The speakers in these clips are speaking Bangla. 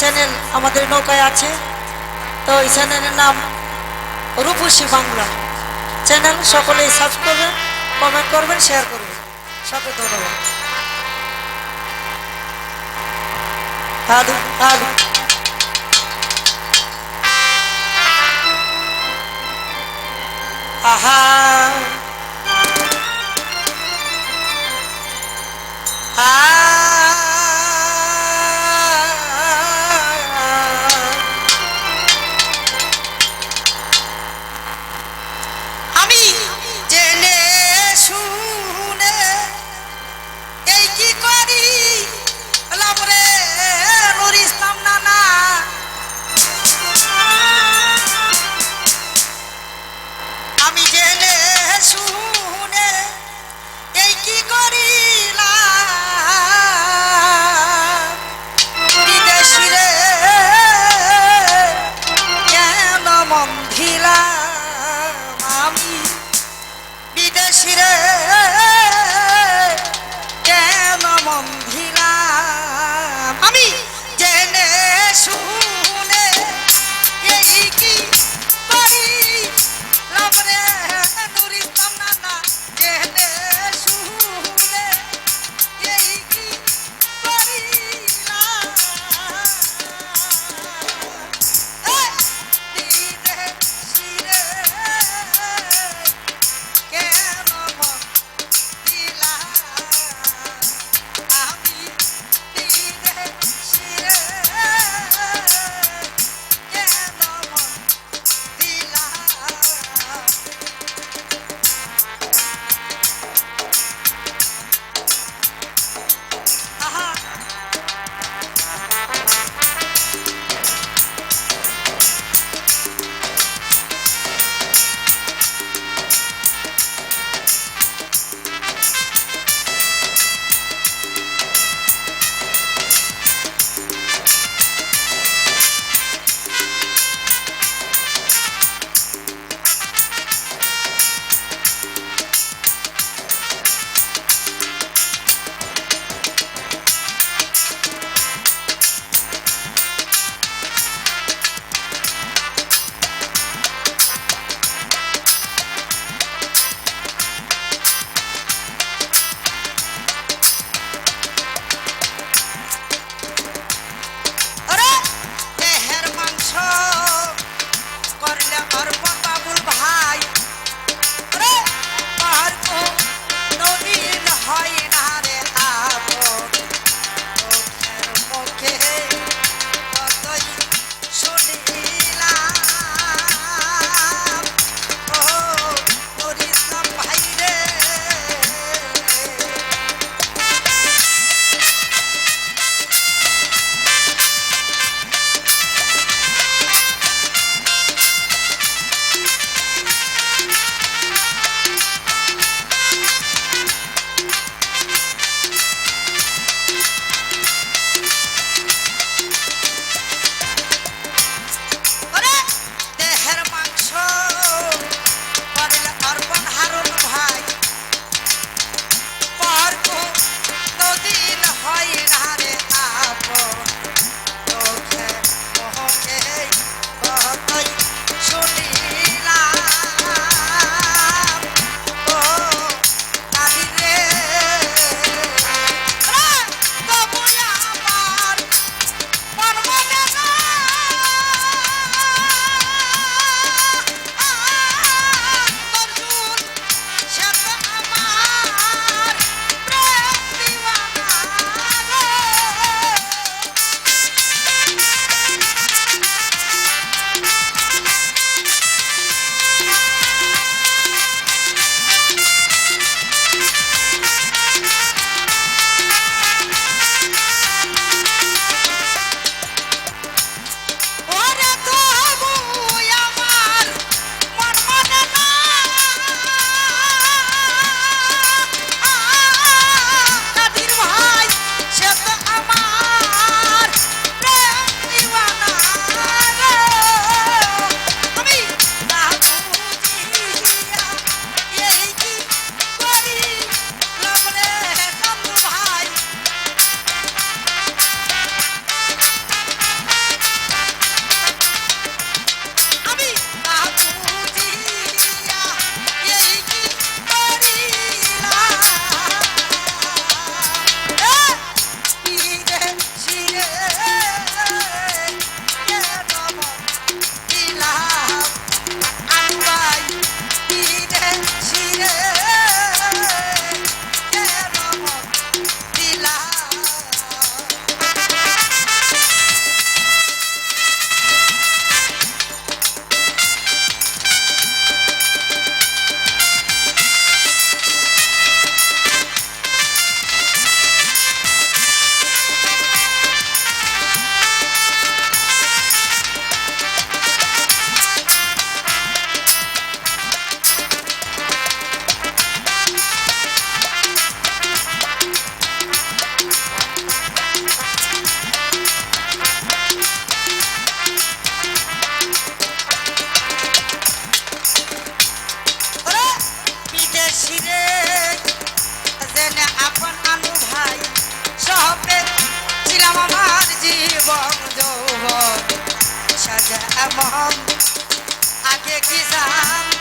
চ্যানেল আমাদের নৌকায় আছে। তো এই চ্যানেলের নাম রূপসী বাংলা। চ্যানেল সকলেই সাবস্ক্রাইব করবেন, কমেন্ট করবেন, শেয়ার করবেন। সকল ধন্যবাদ। হাদু হাদু আহা! মন আগে কি জান?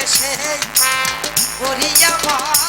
বেশে করিয়া বা